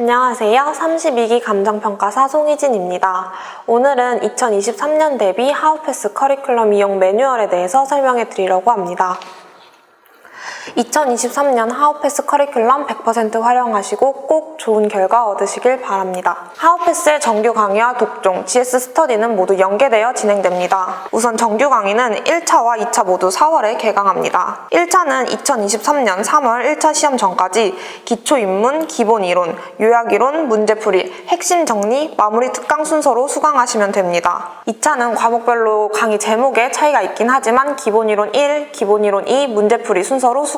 안녕하세요. 32기 감정평가사 송희진입니다. 오늘은 2023년 대비 하우패스 커리큘럼 이용 매뉴얼에 대해서 설명해 드리려고 합니다. 2023년 하우패스 커리큘럼 100% 활용하시고 꼭 좋은 결과 얻으시길 바랍니다. 하우패스의 정규 강의와 독종, GS 스터디는 모두 연계되어 진행됩니다. 우선 정규 강의는 1차와 2차 모두 4월에 개강합니다. 1차는 2023년 3월 1차 시험 전까지 기초 입문, 기본 이론, 요약 이론, 문제풀이, 핵심 정리, 마무리 특강 순서로 수강하시면 됩니다. 2차는 과목별로 강의 제목에 차이가 있긴 하지만 기본 이론 1, 기본 이론 2, 문제풀이 순서로 수강하시면 됩니다.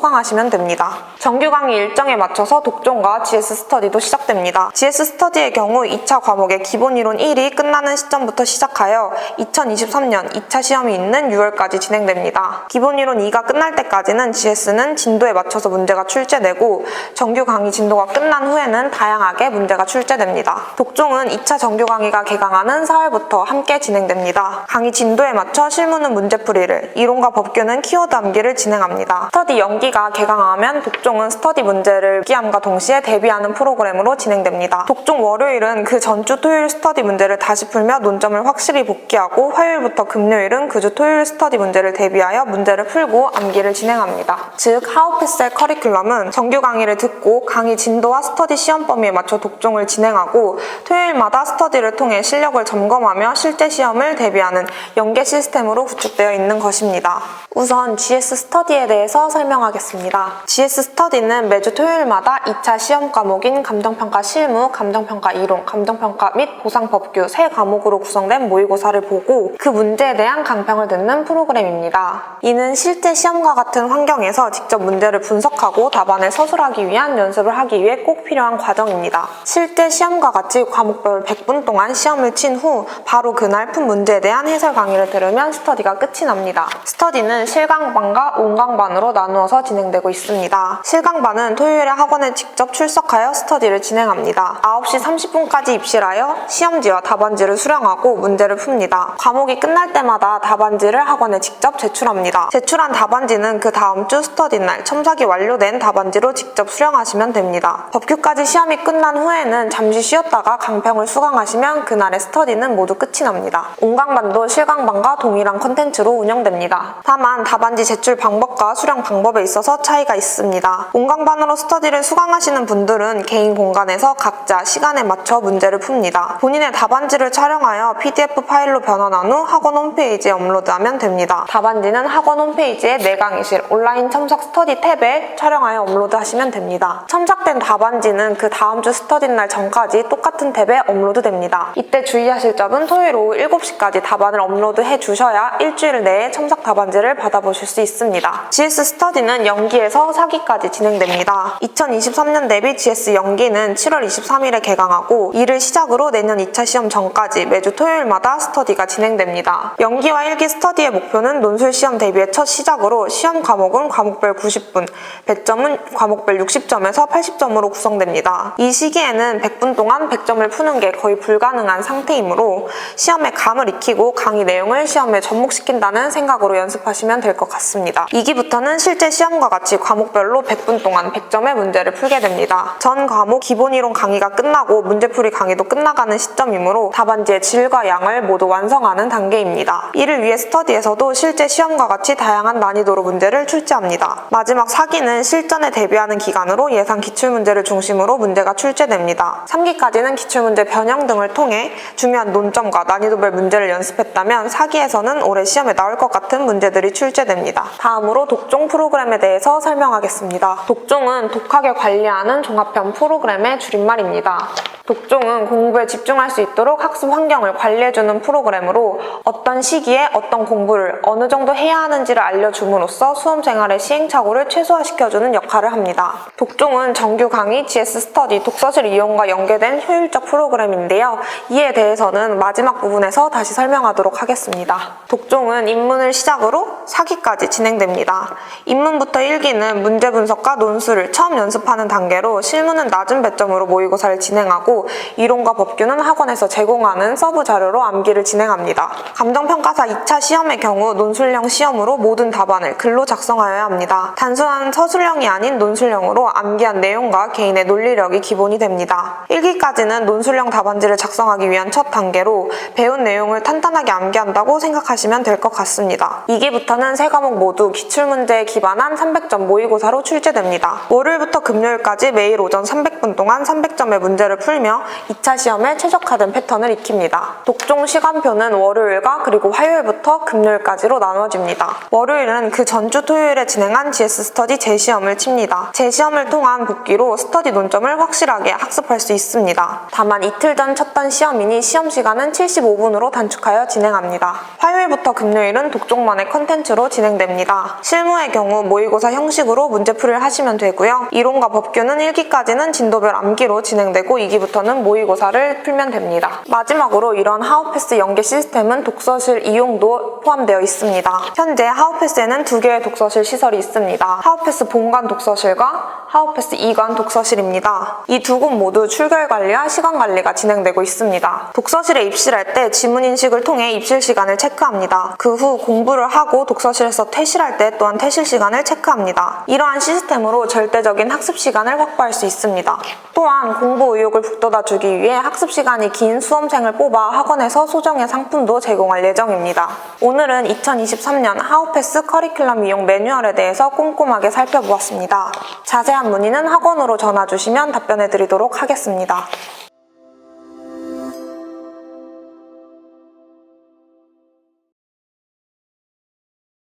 정규 강의 일정에 맞춰서 독종과 GS 스터디도 시작됩니다. GS 스터디의 경우 2차 과목의 기본 이론 1이 끝나는 시점부터 시작하여 2023년 2차 시험이 있는 6월까지 진행됩니다. 기본 이론 2가 끝날 때까지는 GS는 진도에 맞춰서 문제가 출제되고 정규 강의 진도가 끝난 후에는 다양하게 문제가 출제됩니다. 독종은 2차 정규 강의가 개강하는 4월부터 함께 진행됩니다. 강의 진도에 맞춰 실무는 문제풀이를, 이론과 법규는 키워드 암기를 진행합니다. 스터디 연기 가 개강하면 독종은 스터디 문제를 기함과 동시에 대비하는 프로그램으로 진행됩니다. 독종 월요일은 그 전주 토요일 스터디 문제를 다시 풀며 논점을 확실히 복귀하고 화요일부터 금요일은 그 주 토요일 스터디 문제를 대비하여 문제를 풀고 암기를 진행합니다. 즉 하우패스의 커리큘럼은 정규 강의를 듣고 강의 진도와 스터디 시험 범위에 맞춰 독종을 진행하고 토요일마다 스터디를 통해 실력을 점검하며 실제 시험을 대비하는 연계 시스템으로 구축되어 있는 것입니다. 우선 GS 스터디에 대해서 설명하겠습니다. GS 스터디는 매주 토요일마다 2차 시험 과목인 감정평가 실무, 감정평가 이론, 감정평가 및 보상 법규 세 과목으로 구성된 모의고사를 보고 그 문제에 대한 강평을 듣는 프로그램입니다. 이는 실제 시험과 같은 환경에서 직접 문제를 분석하고 답안을 서술하기 위한 연습을 하기 위해 꼭 필요한 과정입니다. 실제 시험과 같이 과목별 100분 동안 시험을 친 후 바로 그날 푼 문제에 대한 해설 강의를 들으면 스터디가 끝이 납니다. 스터디는 실강반과 온강반으로 나누어서 진행되고 있습니다. 실강반은 토요일에 학원에 직접 출석하여 스터디를 진행합니다. 9시 30분까지 입실하여 시험지와 답안지를 수령하고 문제를 풉니다. 과목이 끝날 때마다 답안지를 학원에 직접 제출합니다. 제출한 답안지는 그 다음 주 스터디 날 첨삭이 완료된 답안지로 직접 수령하시면 됩니다. 법규까지 시험이 끝난 후에는 잠시 쉬었다가 강평을 수강하시면 그날의 스터디는 모두 끝이 납니다. 온강반도 실강반과 동일한 컨텐츠로 운영됩니다. 다만 답안지 제출 방법과 수령 방법에 있어서 차이가 있습니다. 온강반으로 스터디를 수강하시는 분들은 개인 공간에서 각자 시간에 맞춰 문제를 풉니다. 본인의 답안지를 촬영하여 PDF 파일로 변환한 후 학원 홈페이지에 업로드하면 됩니다. 답안지는 학원 홈페이지에 내 강의실 온라인 첨삭 스터디 탭에 촬영하여 업로드하시면 됩니다. 첨삭된 답안지는 그 다음 주 스터디 날 전까지 똑같은 탭에 업로드됩니다. 이때 주의하실 점은 토요일 오후 7시까지 답안을 업로드해 주셔야 일주일 내에 첨삭 답안지를 받아보실 수 있습니다. GS 스터디는 연기에서 사기까지 진행됩니다. 2023년 대비 GS 연기는 7월 23일에 개강하고 이를 시작으로 내년 2차 시험 전까지 매주 토요일마다 스터디가 진행됩니다. 연기와 일기 스터디의 목표는 논술 시험 대비의 첫 시작으로 시험 과목은 과목별 90분, 배점은 과목별 60점에서 80점으로 구성됩니다. 이 시기에는 100분 동안 100점을 푸는 게 거의 불가능한 상태이므로 시험에 감을 익히고 강의 내용을 시험에 접목시킨다는 생각으로 연습하시면 될 것 같습니다. 2기부터는 실제 시험과 같이 과목별로 100분 동안 100점의 문제를 풀게 됩니다. 전 과목 기본 이론 강의가 끝나고 문제풀이 강의도 끝나가는 시점이므로 답안지의 질과 양을 모두 완성하는 단계입니다. 이를 위해 스터디에서도 실제 시험과 같이 다양한 난이도로 문제를 출제합니다. 마지막 4기는 실전에 대비하는 기간으로 예상 기출문제를 중심으로 문제가 출제됩니다. 3기까지는 기출문제 변형 등을 통해 중요한 논점과 난이도별 문제를 연습했다면 4기에서는 올해 시험에 나올 것 같은 문제들이 출제됩니다. 다음으로 독종 프로그램에 대해서 설명하겠습니다. 독종은 독하게 관리하는 종합형 프로그램의 줄임말입니다. 독종은 공부에 집중할 수 있도록 학습 환경을 관리해주는 프로그램으로 어떤 시기에 어떤 공부를 어느 정도 해야 하는지를 알려줌으로써 수험 생활의 시행착오를 최소화시켜주는 역할을 합니다. 독종은 정규 강의, GS 스터디, 독서실 이용과 연계된 효율적 프로그램인데요. 이에 대해서는 마지막 부분에서 다시 설명하도록 하겠습니다. 독종은 입문을 시작으로 4기까지 진행됩니다. 입문부터 1기는 문제 분석과 논술을 처음 연습하는 단계로 실무는 낮은 배점으로 모의고사를 진행하고 이론과 법규는 학원에서 제공하는 서브 자료로 암기를 진행합니다. 감정평가사 2차 시험의 경우 논술형 시험으로 모든 답안을 글로 작성하여야 합니다. 단순한 서술형이 아닌 논술형으로 암기한 내용과 개인의 논리력이 기본이 됩니다. 1기까지는 논술형 답안지를 작성하기 위한 첫 단계로 배운 내용을 탄탄하게 암기한다고 생각하시면 될 것 같습니다. 2기부터는 세 과목 모두 기출문제에 기반한 300점 모의고사로 출제됩니다. 월요일부터 금요일까지 매일 오전 300분 동안 300점의 문제를 풀며 2차 시험에 최적화된 패턴을 익힙니다. 독종 시간표는 월요일과 그리고 화요일부터 금요일까지로 나눠집니다. 월요일은 그 전주 토요일에 진행한 GS 스터디 재시험을 칩니다. 재시험을 통한 복기로 스터디 논점을 확실하게 학습할 수 있습니다. 다만 이틀 전 쳤던 시험이니 시험 시간은 75분으로 단축하여 진행합니다. 화요일부터 금요일은 독종만의 컨텐츠로 진행됩니다. 실무의 경우 모의고사 형식으로 문제풀이를 하시면 되고요. 이론과 법규는 1기까지는 진도별 암기로 진행되고 2기 부터는 모의고사를 풀면 됩니다. 마지막으로 이런 하우패스 연계 시스템은 독서실 이용도 포함되어 있습니다. 현재 하우패스에는 두 개의 독서실 시설이 있습니다. 하우패스 본관 독서실과 하우패스 2관 독서실입니다. 이 두 곳 모두 출결 관리와 시간 관리가 진행되고 있습니다. 독서실에 입실할 때 지문 인식을 통해 입실 시간을 체크합니다. 그 후 공부를 하고 독서실에서 퇴실할 때 또한 퇴실 시간을 체크합니다. 이러한 시스템으로 절대적인 학습 시간을 확보할 수 있습니다. 또한 공부 의욕을 북돋아 주기 위해 학습 시간이 긴 수험생을 뽑아 학원에서 소정의 상품도 제공할 예정입니다. 오늘은 2023년 하우패스 커리큘럼 이용 매뉴얼에 대해서 꼼꼼하게 살펴보았습니다. 자세한 문의는 학원으로 전화 주시면 답변해 드리도록 하겠습니다.